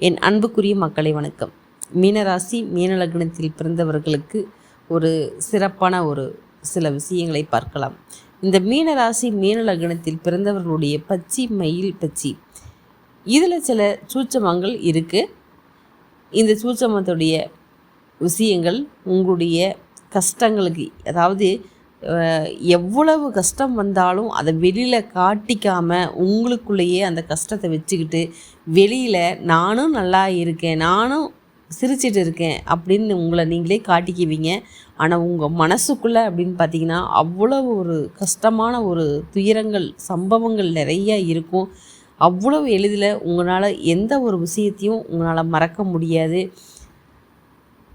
என் அன்புக்குரிய மக்களை வணக்கம். மீனராசி மீனலக்னத்தில் பிறந்தவர்களுக்கு ஒரு சிறப்பான ஒரு சில விஷயங்களை பார்க்கலாம். இந்த மீனராசி மீனலக்னத்தில் பிறந்தவர்களுடைய பச்சி மயில் பச்சி. இதில் சில சூச்சமங்கள் இருக்குது இந்த சூச்சமத்துடைய விஷயங்கள் உங்களுடைய கஷ்டங்களுக்கு அதாவது எவ்வளவு கஷ்டம் வந்தாலும் அதை வெளியில் காட்டிக்காமல் உங்களுக்குள்ளேயே அந்த கஷ்டத்தை வச்சுக்கிட்டு வெளியில் நானும் நல்லா இருக்கேன் நானும் சிரிச்சிட்டு இருக்கேன் அப்படின்னு உங்களை நீங்களே காட்டிக்குவீங்க. ஆனால் உங்கள் மனசுக்குள்ளே அப்படின்னு பார்த்தீங்கன்னா அவ்வளவு ஒரு கஷ்டமான ஒரு துயரங்கள் சம்பவங்கள் நிறைய இருக்கும். அவ்வளவு எளிதில் உங்களால் எந்த ஒரு விஷயத்தையும் உங்களால் மறக்க முடியாது.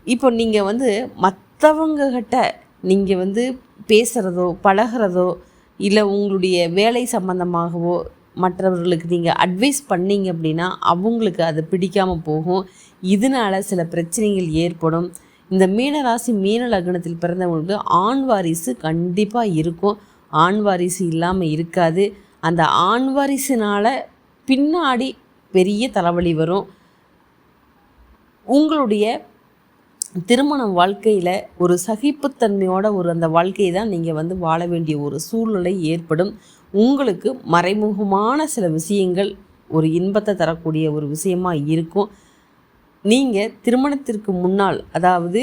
இப்போ நீங்கள் வந்து மற்றவங்கக்கிட்ட நீங்கள் வந்து பேசுகிறதோ பழகிறதோ இல்லை உங்களுடைய வேலை சம்மந்தமாகவோ மற்றவர்களுக்கு நீங்கள் அட்வைஸ் பண்ணீங்க அப்படின்னா அவங்களுக்கு அது பிடிக்காமல் போகும். இதனால சில பிரச்சனைகள் ஏற்படும். இந்த மீனராசி மீன லக்னத்தில் பிறந்தவங்களுக்கு ஆண் வாரிசு கண்டிப்பாக இருக்கும். ஆண் வாரிசு இல்லாமல் இருக்காது. அந்த ஆண் வாரிசுனால் பின்னாடி பெரிய தலைவலி வரும். உங்களுடைய திருமண வாழ்க்கையில் ஒரு சகிப்புத்தன்மையோட ஒரு அந்த வாழ்க்கையை தான் நீங்கள் வந்து வாழ வேண்டிய ஒரு சூழ்நிலை ஏற்படும். உங்களுக்கு மறைமுகமான சில விஷயங்கள் ஒரு இன்பத்தை தரக்கூடிய ஒரு விஷயமா இருக்கும். நீங்கள் திருமணத்திற்கு முன்னால் அதாவது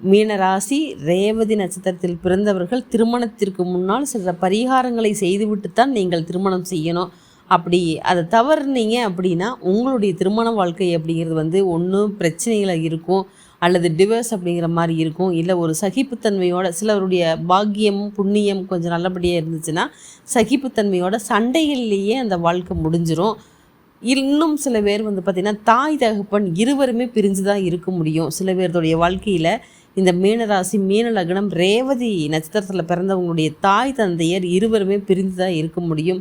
மீனராசி ரேவதி நட்சத்திரத்தில் பிறந்தவர்கள் திருமணத்திற்கு முன்னால் சில பரிகாரங்களை செய்துவிட்டு தான் நீங்கள் திருமணம் செய்யணும். அப்படி அதை தவறுனீங்க அப்படின்னா உங்களுடைய திருமண வாழ்க்கை அப்படிங்கிறது வந்து ஒன்றும் பிரச்சனைகளை இருக்கும். அல்லது டிவோர்ஸ் அப்படிங்கிற மாதிரி இருக்கும். இல்லை ஒரு சகிப்புத்தன்மையோட சிலருடைய பாக்கியம் புண்ணியம் கொஞ்சம் நல்லபடியாக இருந்துச்சுன்னா சகிப்புத்தன்மையோட சண்டைகள்லேயே அந்த வாழ்க்கை முடிஞ்சிடும் இன்னும் சில பேர் வந்து பார்த்திங்கன்னா தாய் தகப்பன் இருவருமே பிரிஞ்சு தான் இருக்க முடியும். சில பேருடைய வாழ்க்கையில் இந்த மீனராசி மீன லக்னம் ரேவதி நட்சத்திரத்தில் பிறந்தவங்களுடைய தாய் தந்தையர் இருவருமே பிரிந்து தான் இருக்க முடியும்.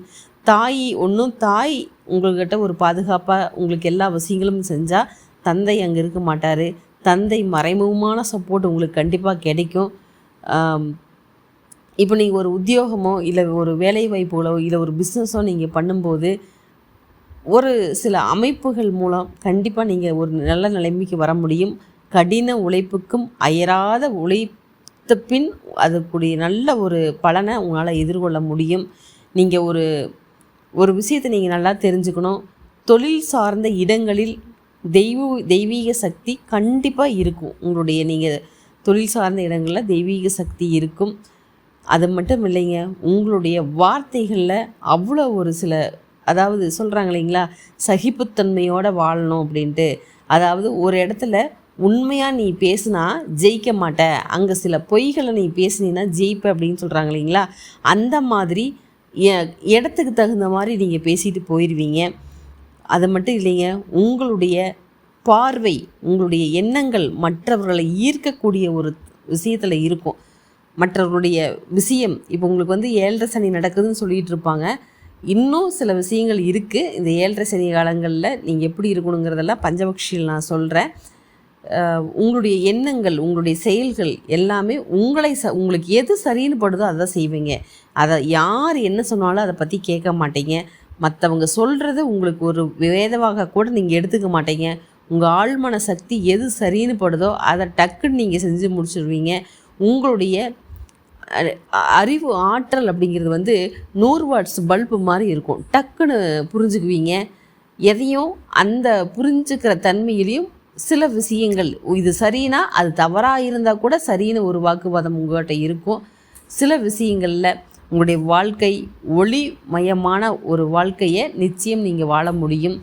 தாய் ஒன்றும் தாய் உங்கள்கிட்ட ஒரு பாதுகாப்பாக உங்களுக்கு எல்லா விஷயங்களும் செஞ்சால் தந்தை அங்கே இருக்க மாட்டார். தந்தை மறைமுகமான சப்போர்ட் உங்களுக்கு கண்டிப்பாக கிடைக்கும். இப்போ நீங்கள் ஒரு உத்தியோகமோ இல்லை ஒரு வேலை வாய்ப்புகளோ இல்லை ஒரு பிஸ்னஸோ நீங்கள் பண்ணும்போது ஒரு சில அமைப்புகள் மூலம் கண்டிப்பாக நீங்கள் ஒரு நல்ல நிலைமைக்கு வர முடியும். கடின உழைப்புக்கும் அயராத உழைத்த பின் அதுக்குரிய நல்ல ஒரு பலனை உங்களால் எதிர்கொள்ள முடியும். நீங்கள் ஒரு ஒரு விஷயத்தை நீங்கள் நல்லா தெரிஞ்சுக்கணும். தொழில் சார்ந்த இடங்களில் தெய்வ தெய்வீக சக்தி கண்டிப்பாக இருக்கும். உங்களுடைய நீங்கள் தொழில் சார்ந்த இடங்களில் தெய்வீக சக்தி இருக்கும். அது மட்டும் இல்லைங்க உங்களுடைய வார்த்தைகளில் அவ்வளோ ஒரு சில அதாவது சொல்கிறாங்க இல்லைங்களா சகிப்புத்தன்மையோடு வாழணும் அப்படின்ட்டு. அதாவது ஒரு இடத்துல உண்மையாக நீ பேசுனா ஜெயிக்க மாட்ட. அங்கே சில பொய்களை நீ பேசுனீன்னா ஜெயிப்ப அப்படின்னு சொல்கிறாங்க இல்லைங்களா அந்த மாதிரி இடத்துக்கு தகுந்த மாதிரி நீங்கள் பேசிட்டு போயிடுவீங்க அது மட்டும் இல்லைங்க உங்களுடைய பார்வை உங்களுடைய எண்ணங்கள் மற்றவர்களை ஈர்க்கக்கூடிய ஒரு விஷயத்தில் இருக்கும். மற்றவர்களுடைய விஷயம் இப்போ உங்களுக்கு வந்து ஏழரை சனி நடக்குதுன்னு சொல்லிகிட்டு இருப்பாங்க. இன்னும் சில விஷயங்கள் இருக்குது இந்த ஏழரை சனி காலங்களில் நீங்கள் எப்படி இருக்கணுங்கிறதெல்லாம் பஞ்சபக்ஷியில் நான் சொல்கிறேன் உங்களுடைய எண்ணங்கள் உங்களுடைய செயல்கள் எல்லாமே உங்களை ச உங்களுக்கு எது சரின்னு படுதோ அதை செய்வீங்க. அதை யார் என்ன சொன்னாலும் அதை பற்றி கேட்க மாட்டீங்க. மற்றவங்க சொல்கிறது உங்களுக்கு ஒரு வேதவாக கூட நீங்கள் எடுத்துக்க மாட்டீங்க. உங்கள் ஆழ்மன சக்தி எது சரின்னு படுதோ அதை டக்குன்னு நீங்கள் செஞ்சு முடிச்சிடுவீங்க உங்களுடைய அறிவு ஆற்றல் அப்படிங்கிறது வந்து நூறு வாட்ஸ் பல்பு மாதிரி இருக்கும். டக்குன்னு புரிஞ்சுக்குவீங்க. எதையும் அந்த புரிஞ்சுக்கிற தன்மையிலையும் சில விஷயங்கள் இது சரினா அது தவறாக இருந்தால் கூட சரின்னு ஒரு வாக்குவாதம் உங்கள்கிட்ட இருக்கும். சில விஷயங்களில் உங்களுடைய வாழ்க்கை ஒளிமயமான ஒரு வாழ்க்கையை நிச்சயம் நீங்கள் வாழ முடியும்.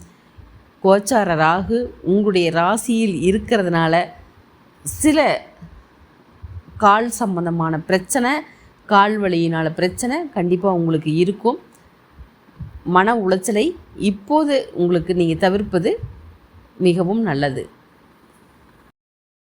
கோச்சார ராகு உங்களுடைய ராசியில் இருக்கிறதுனால சில கால் சம்பந்தமான பிரச்சனை கால் வலியினால் பிரச்சனை கண்டிப்பாக உங்களுக்கு இருக்கும். மன உளைச்சலை இப்போது உங்களுக்கு நீங்கள் தவிர்ப்பது மிகவும் நல்லது.